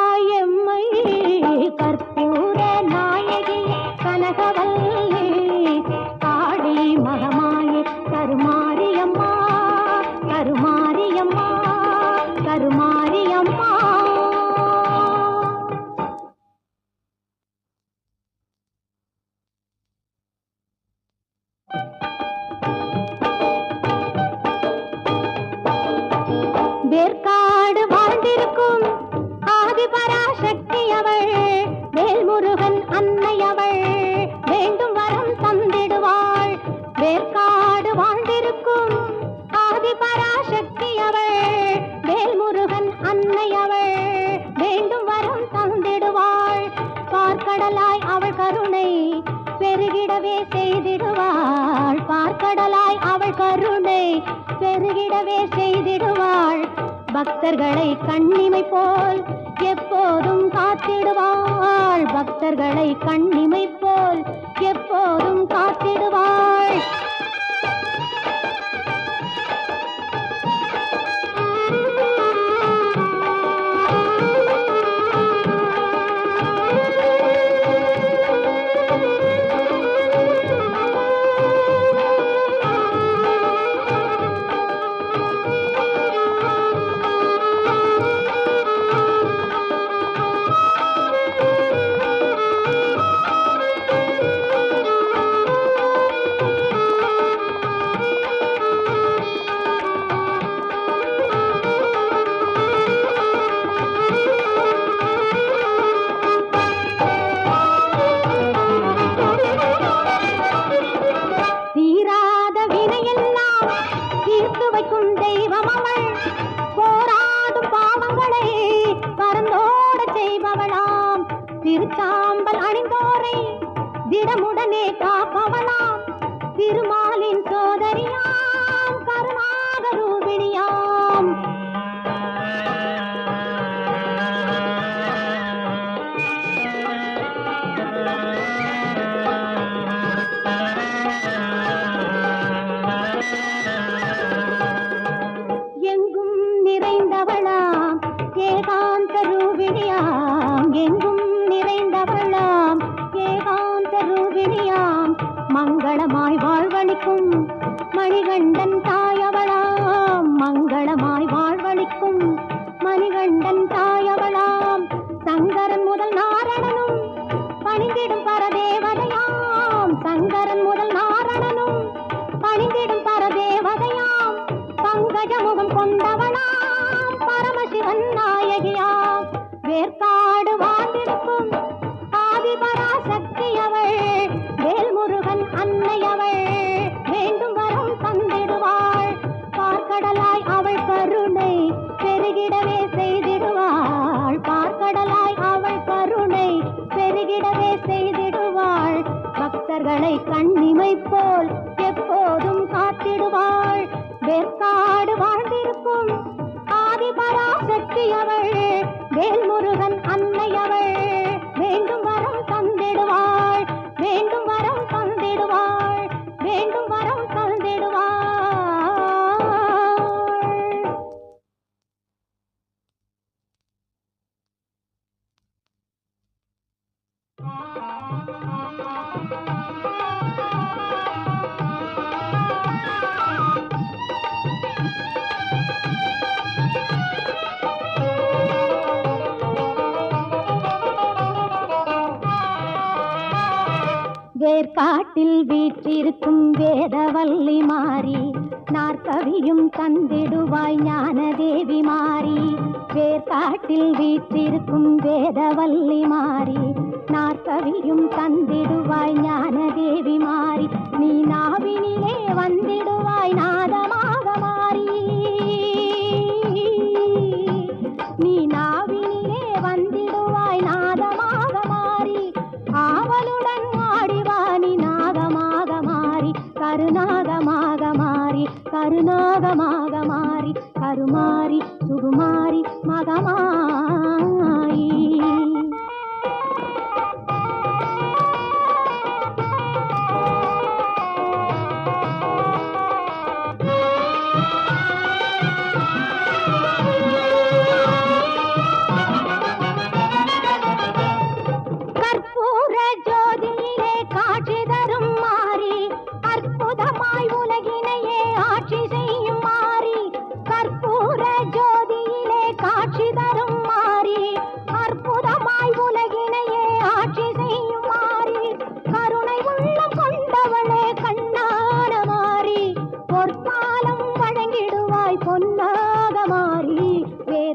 தாயம்மை கற்பு செய்திடுவாள். பக்தர்களை கண்ணிமை போல் எப்போதும் காத்திடுவாள். பக்தர்களை கண்ணிமை போல் எப்போதும் காத்திடுவாள். மணிகண்ட വീടുവായി ജ്ഞാനദേവി മാറി. വേർക്കാട്ടിൽ വീട്ടിരിക്കും വേദവല്ലി മാറി. നാർക്കവിയും തന്നിടുവായി ജ്ഞാനദേവി മാറി. നീ നാവിനിലെ വന്നിടുവായി നാദമാ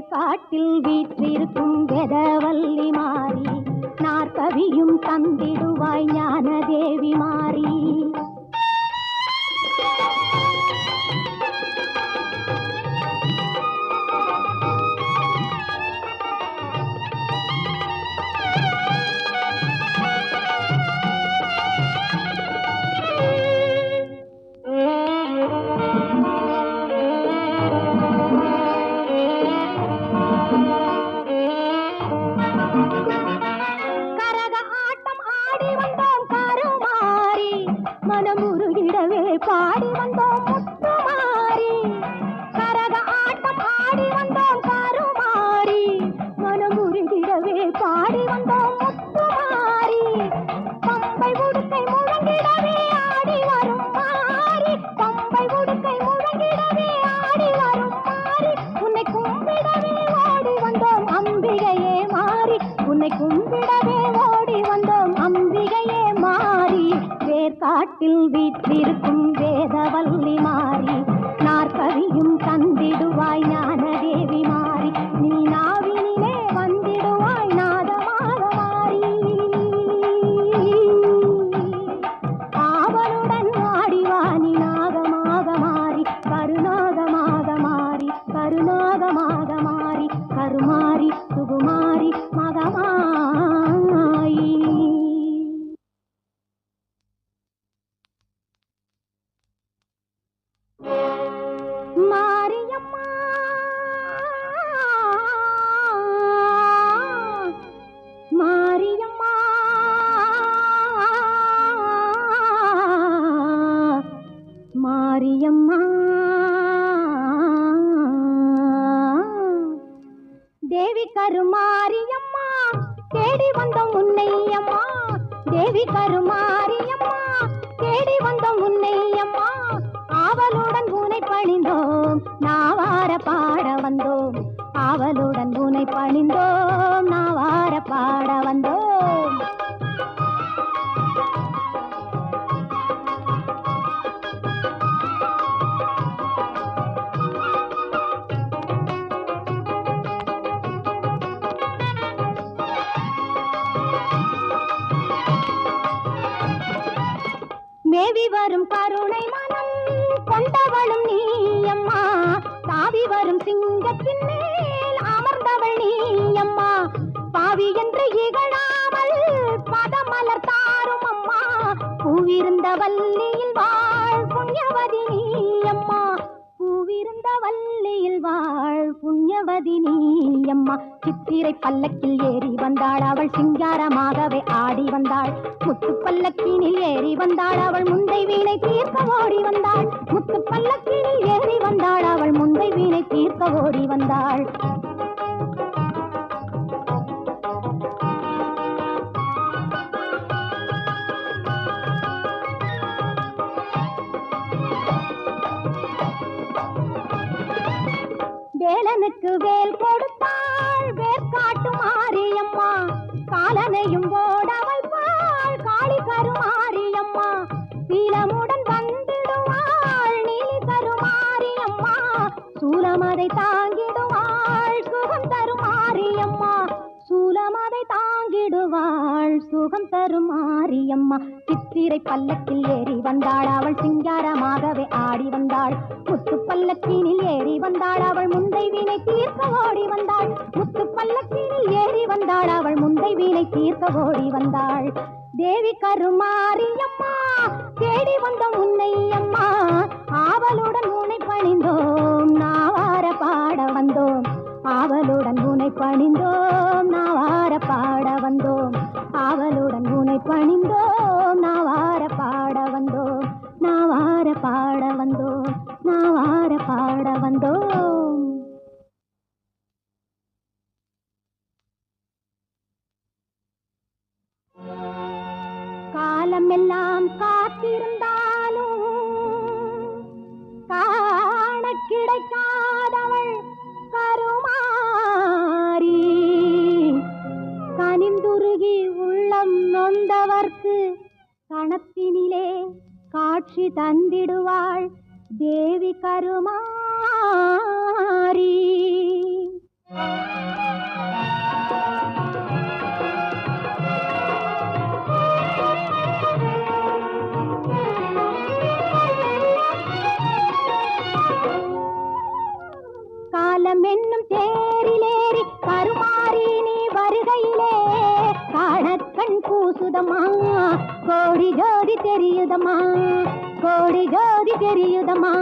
காட்டில் வீற்றிருக்கும் வெதவல்லி மாறி நாற்பவியும் தந்திடுவாய் ஞான தேவி மாறி. వేదవల్ల வரும் வல்லியில் வாழ் புண்ணியவதி நீயம்மா. சித்திரை பல்லக்கில் ஏறி வந்தாள் அவள் சிங்காரமாகவே ஆடி வந்தாள். முத்து பல்லக்கினில் ஏறி வந்தாள் அவள் முந்தை வீணை தீர்க்க ஓடி வந்தாள். முத்து பல்லக்கினில் ஏறி வந்தாள் அவள் முந்தை வீணை தீர்க்க ஓடி வந்தாள். காலனுக்கு வேல் கொடுத்தாள் வேல் காட்டு மாரியம்மா காலனையும் ஓடவள் பாள் காளி கருமாரியம்மா சீலமுடன் வந்திடுவாள் நீலி கருமாரியம்மா சூலமதை தாங்கிடுவாள் சுகம் தருமாரியம்மா சூலமதை தாங்கிடுவாள் சுகம் தருமாரியம்மா சித்திரை பல்லக்கில் ஏறி வந்தாள் அவள் சிங்காரமாகவே ஆடி வந்தாள். முத்து பல்லக்கினில் தீர்க்க ஓடி வந்தாள். முத்து பல்லக்கினில் ஏறி வந்தாள். அவள் முந்தை வீணை தீர்க்க ஓடி வந்தாள். தேவி கருமாரியம்மா தேடி வந்த உன்னை அம்மா கணத்தினிலே காட்சி தந்திடுவாள் தேவி கருமாரி. காலம் என்னும் தேரிலேறி கருமாறி நீ வருகையிலே காணக்கண் பூசுதமா கோடி ஜோதி தெரியுதம்மா. கோடி ஜோதி தெரியுதம்மா.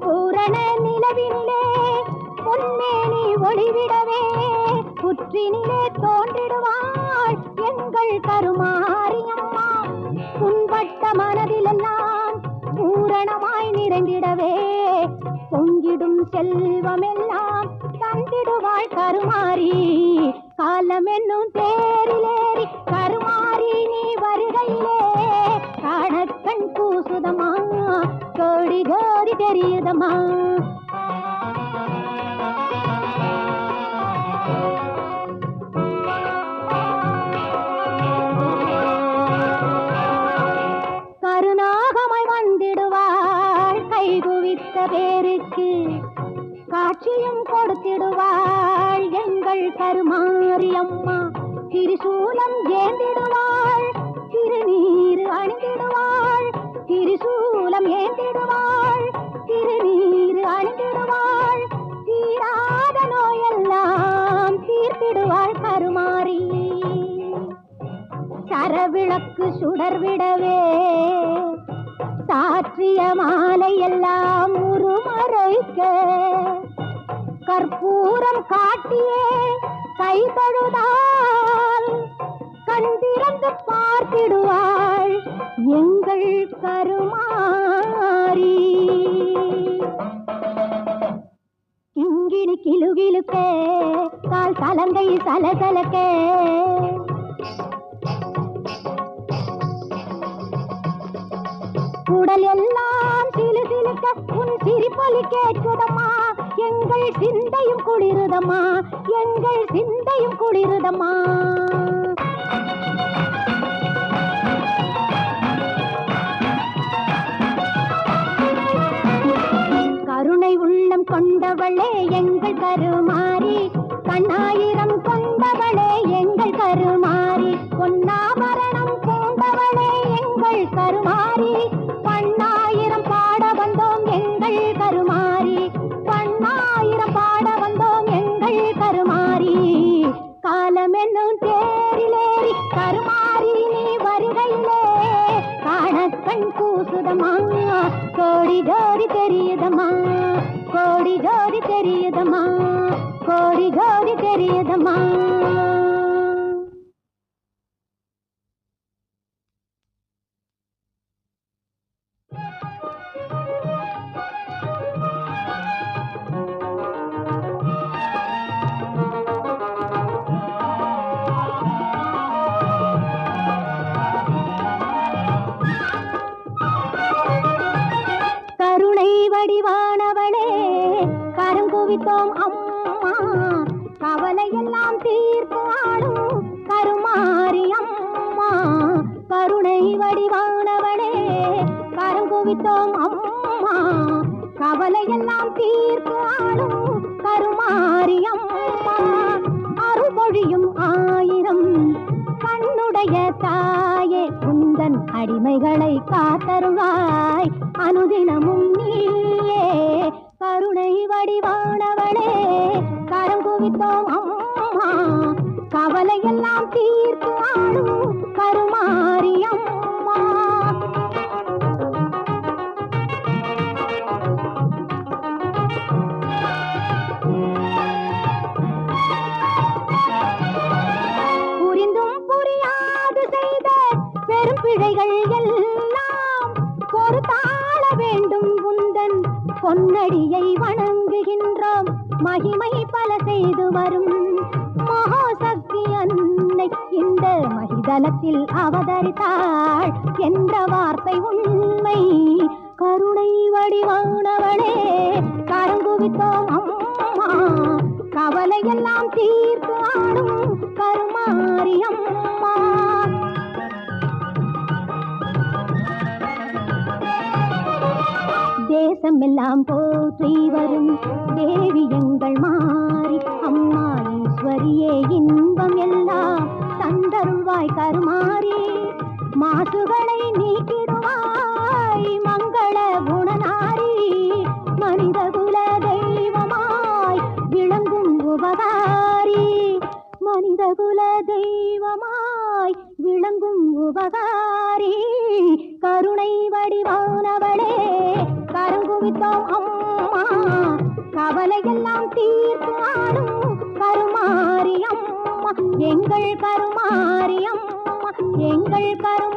பூரண நிலவினிலே பொன்மேனி ஒளிவிடவே புற்றினிலே தோன்றிடுவாள் எங்கள் கருமாரியம்மா. புண்பட்ட மனதிலெல்லாம் பூரணமாய் நிறைந்திடவே பொங்கிடும் செல்வமெல்லாம் தந்திடுவாள் கருமாரி. காலம் என்னும் தேரிலேறி கருமாறி நீ வருகையிலே. காணக்கண் பூசுதமா கோடி கோடி தெரியுதமா அவள் கருமாறி அம்மா. திரிசூலம் ஏந்திடுவாள் திருநீர் அணிந்திடுவாள். திரிசூலம் ஏந்திடுவாள் திருநீர் அணிந்திடுவாள். தீராத நோயெல்லாம் தீர்த்திடுவாள் கருமாறி. சரவிளக்கு சுடர்விடவே சாற்றிய மாலையெல்லாம் உருமறைக்க. கற்பூரம் காட்டியே கை தொழுதால் கண்டிருந்து பார்த்திடுவாள் எங்கள் கருமாறி. கிங்கிணி கிளுகிழுக்கே கால் சலங்கை சலசலக்கே. உடல் எல்லாம் சிலு சிலுக்க உன் சிரிப்பொலி கேட்குதம்மா. எங்கள் சிந்தையும் குளிருதம்மா எங்கள் சிந்தையும் குளிருதம்மா. கருணை உள்ளம் கொண்டவளே எங்கள் கருமாறி கண்ணாயிரம் கொண்டவளே எங்கள் துதித்தோம் அம்மா. கவலையெல்லாம் தீர்த்து ஆடும் கருமாறி அம்மா. கருணை வடிவானவளே கருங்குவித்தோம் அம்மா. கவலையெல்லாம் தீர்த்து ஆடும் கருமாறி அம்மா. அருள்பொழியும் ஆயிரம் கண்ணுடைய தாயே குந்தன் அடிமைகளை காத்தருவாய் அனுதினமும் நீ அன்னை இந்த மகிதலத்தில் அவதரித்தாள் என்ற வார்த்தை உண்மை. கருணை வடிவானவளே கரங்குவித்தோம் அம்மா. கவலையெல்லாம் தீர்த்து ஆடும் கருமாரியம்மா தேசம் எல்லாம் போற்றி வரும் தேவி எங்கள் மாறி அம்மா. வரியே இன்பம் எல்லாம் தந்தருள்வாய் கருமாறி. மாசுகளை நீக்கிடுவாய். எங்கள் கருமாரியம்மா எங்கள் கருமாரியம்மா